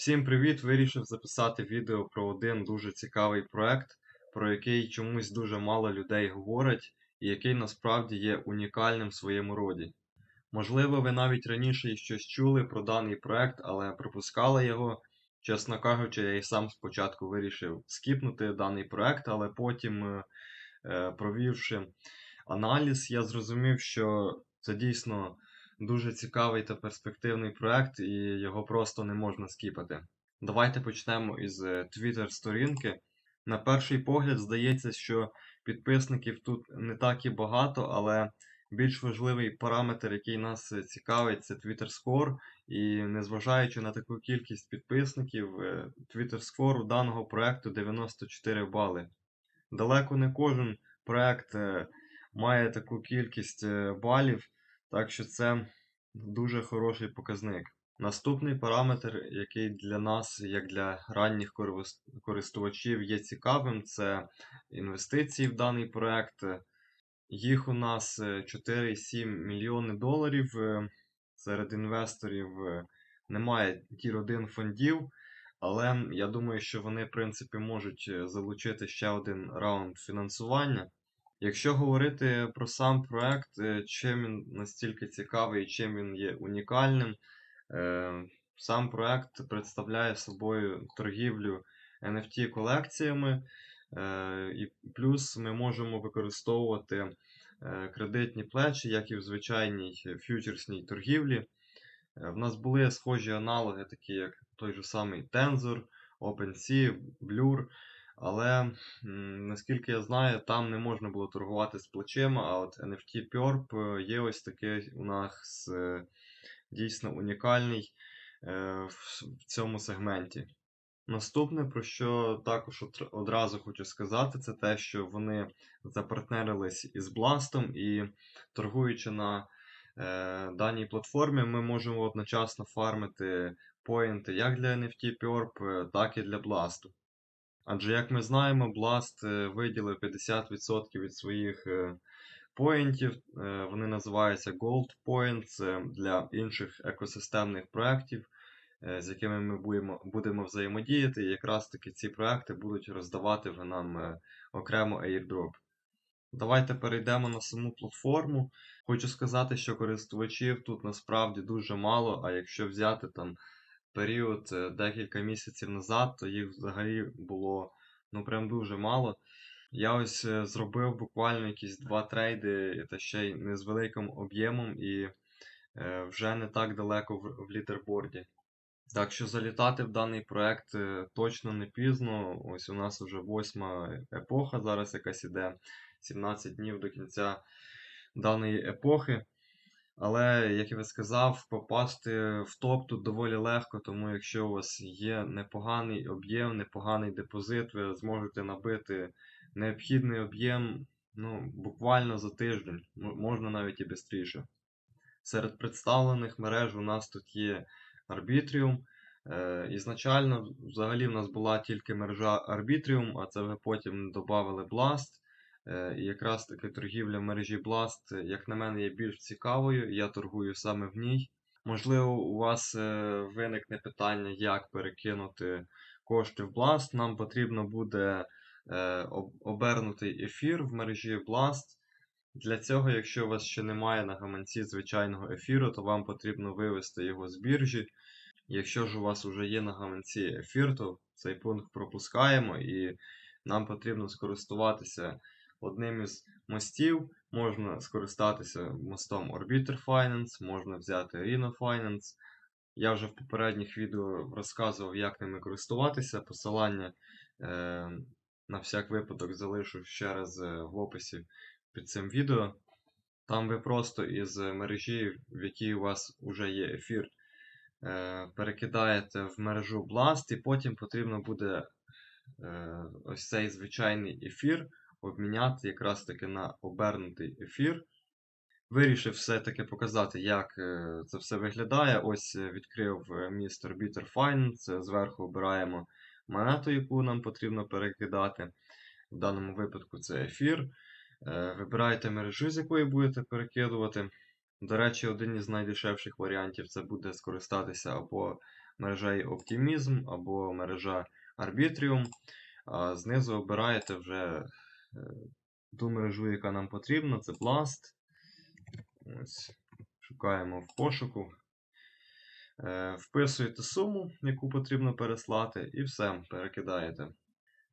Всім привіт! Вирішив записати відео про один дуже цікавий проект, про який чомусь дуже мало людей говорять, і який насправді є унікальним в своєму роді. Можливо, ви навіть раніше щось чули про даний проект, але пропускали його. Чесно кажучи, я і сам спочатку вирішив скіпнути даний проект, але потім, е, е, провівши аналіз, я зрозумів, що це дійсно дуже цікавий та перспективний проект, і його просто не можна скіпати. Давайте почнемо із Twitter-сторінки. На перший погляд здається, що підписників тут не так і багато, але більш важливий параметр, який нас цікавить, це Twitter Score. І незважаючи на таку кількість підписників, е, Twitter Score у даного проекту 94 бали. Далеко не кожен проект е, має таку кількість е, балів. Так що це дуже хороший показник. Наступний параметр, який для нас, як для ранніх користувачів, є цікавим, це інвестиції в даний проект. Їх у нас 4,7 мільйони доларів. Серед інвесторів немає тір 1 фондів, але я думаю, що вони, в принципі, можуть залучити ще один раунд фінансування. Якщо говорити про сам проект, е, чим він настільки цікавий і чим він є унікальним, е, сам проект представляє собою торгівлю NFT-колекціями, е, і плюс ми можемо використовувати кредитні плечі, як і в звичайній фьючерсній торгівлі. В нас були схожі аналоги, такі як той же самий Tensor, OpenSea, Blur. Але наскільки я знаю, там не можна було торгувати з плечима, а от NFT Purp е, є ось такий у нас е, дійсно унікальний е, в цьому сегменті. Наступне, про що також одразу хочу сказати, це те, що вони запартнерились із Blast, і торгуючи на е, даній платформі, ми можемо одночасно фармити поінти як для NFT Purp, так і для Blast. Адже, як ми знаємо, Blast е, виділив 50% від своїх е, поінтів. Е, вони називаються Gold Points для інших екосистемних проєктів, з якими ми будемо будемо взаємодіяти. І якраз таки ці проекти будуть роздавати нам окремо airdrop. Давайте перейдемо на саму платформу. Хочу сказати, що користувачів тут насправді дуже мало, а якщо взяти там період е, декілька місяців назад, то їх взагалі було ну прям дуже мало. Я ось е, зробив буквально якісь два трейди, та ще й не з великим об'ємом, і е, вже не так далеко в, лідерборді. Так що залітати в даний проект точно не пізно. Ось у нас вже восьма епоха, зараз якась іде 17 днів до кінця даної епохи. Але, як я ви сказав, попасти в топ тут доволі легко, тому якщо у вас є непоганий об'єм, непоганий депозит, ви зможете набити необхідний об'єм ну, буквально за тиждень, можна навіть і швидше. Серед представлених мереж у нас тут є Arbitrium. Е, Ізначально взагалі в нас була тільки мережа Arbitrium, а це ви потім додали Blast. Е, і якраз таки торгівля в мережі Blast, як на мене, є більш цікавою, я торгую саме в ній. Можливо, у вас е, виникне питання, як перекинути кошти в Blast. Нам потрібно буде е, обернутий ефір в мережі Blast. Для цього, якщо у вас ще немає на гаманці звичайного ефіру, то вам потрібно вивести його з біржі. Якщо ж у вас вже є на гаманці ефір, то цей пункт пропускаємо і нам потрібно скористуватися одним із мостів. Можна скористатися мостом Orbiter Finance, можна взяти Rhino Finance. Я вже в попередніх відео розказував, як ними користуватися. Посилання е, на всяк випадок залишу ще раз е, в описі під цим відео. Там ви просто із мережі, в якій у вас вже є ефір, е, перекидаєте в мережу Blast, і потім потрібно буде е, ось цей звичайний ефір обміняти якраз таки на обернутий ефір. Вирішив все-таки показати, як е, це все виглядає. Ось е, відкрив е, містер Bitter Finance. Зверху обираємо монету, яку нам потрібно перекидати. В даному випадку це ефір. Вибираєте мережу, з якої будете перекидувати. До речі, один із найдешевших варіантів це буде скористатися або мережею Optimism або мережа Arbitrium. А знизу обираєте вже ту мережу, яка нам потрібна, це Blast. Ось, шукаємо в пошуку. Е, Вписуєте суму, яку потрібно переслати, і все, перекидаєте.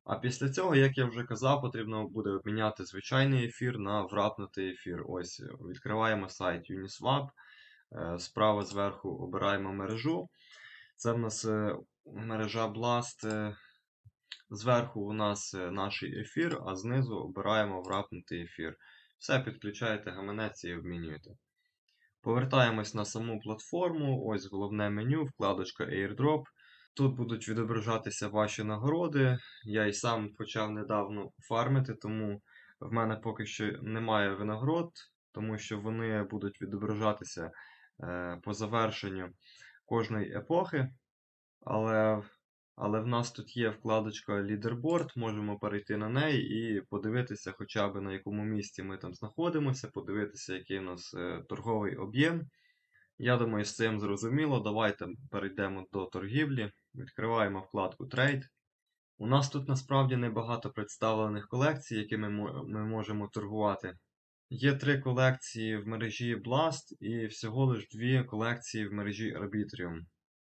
А після цього, як я вже казав, потрібно буде обміняти звичайний ефір на врапнутий ефір. Ось, відкриваємо сайт Uniswap. Е, Справа зверху обираємо мережу. Це в нас е, мережа Blast. Зверху у нас е, наш ефір, а знизу обираємо врапнутий ефір. Все, підключаєте гаманець і обмінюєте. Повертаємось на саму платформу. Ось головне меню, вкладочка Airdrop. Тут будуть відображатися ваші нагороди. Я і сам почав недавно фармити, тому в мене поки що немає винагород, тому що вони будуть відображатися е, по завершенню кожної епохи. Але, але в нас тут є вкладочка Leaderboard, можемо перейти на неї і подивитися, хоча б на якому місці ми там знаходимося, подивитися, який у нас е, торговий об'єм. Я думаю, з цим зрозуміло. Давайте перейдемо до торгівлі. Відкриваємо вкладку Trade. У нас тут насправді небагато представлених колекцій, якими ми можемо торгувати. Є три колекції в мережі Blast і всього лиш дві колекції в мережі Arbitrium.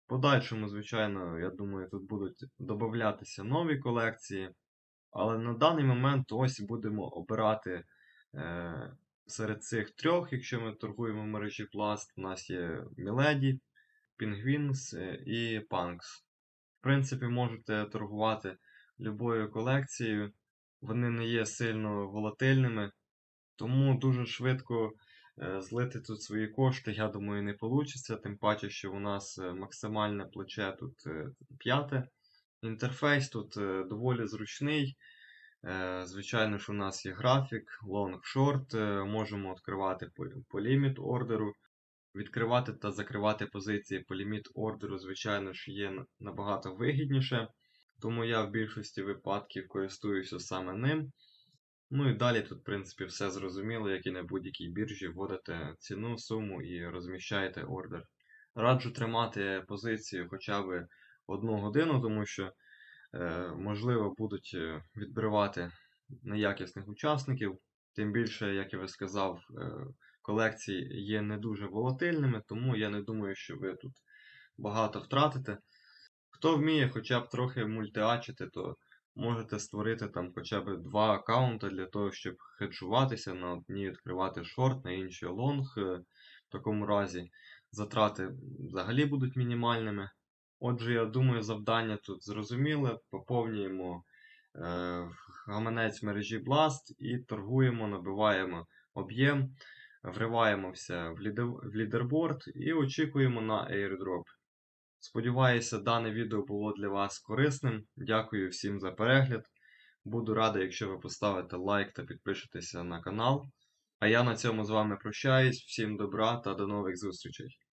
Подальшому, звичайно, я думаю, тут будуть додатися нові колекції. Але на даний момент ось будемо обирати е, серед цих трьох, якщо ми торгуємо мережі Blast, у нас є Penguins е, і Punks. В принципі, можете торгувати любою колекцією. Вони не є сильно волатильними, тому дуже швидко злити тут свої кошти, я думаю, не вийде. Тим паче, що у нас е, максимальне плече тут е, п'яте. Інтерфейс тут е, доволі зручний. Е, Звичайно ж, у нас є графік, long, short, е, можемо відкривати по ліміт ордеру. Відкривати та закривати позиції по ліміт ордеру, звичайно ж, є набагато вигідніше. Тому я в більшості випадків користуюся саме ним. Ну і далі тут, в принципі, все зрозуміло, як і на будь-якій біржі вводите ціну, суму і розміщаєте ордер. Раджу тримати позицію хоча б одну годину, тому що, е, можливо, будуть е, відбивати неякісних учасників. Тим більше, як я вже сказав, е, колекції є не дуже волатильними, тому я не думаю, що ви тут багато втратите. Хто вміє хоча б трохи мультиачити, то можете створити там хоча б два аккаунти для того, щоб хеджуватися, на одній відкривати шорт, на іншій лонг. Е, В такому разі затрати взагалі будуть мінімальними. Отже, я думаю, завдання тут зрозуміле. Поповнюємо е, гаманець мережі Blast і торгуємо, набиваємо об'єм, вриваємося в лідерборд і очікуємо на airdrop. Сподіваюся, дане відео було для вас корисним. Дякую всім за перегляд. Буду радий, якщо ви поставите лайк та підпишетеся на канал. А я на цьому з вами прощаюсь. Всім добра та до нових зустрічей!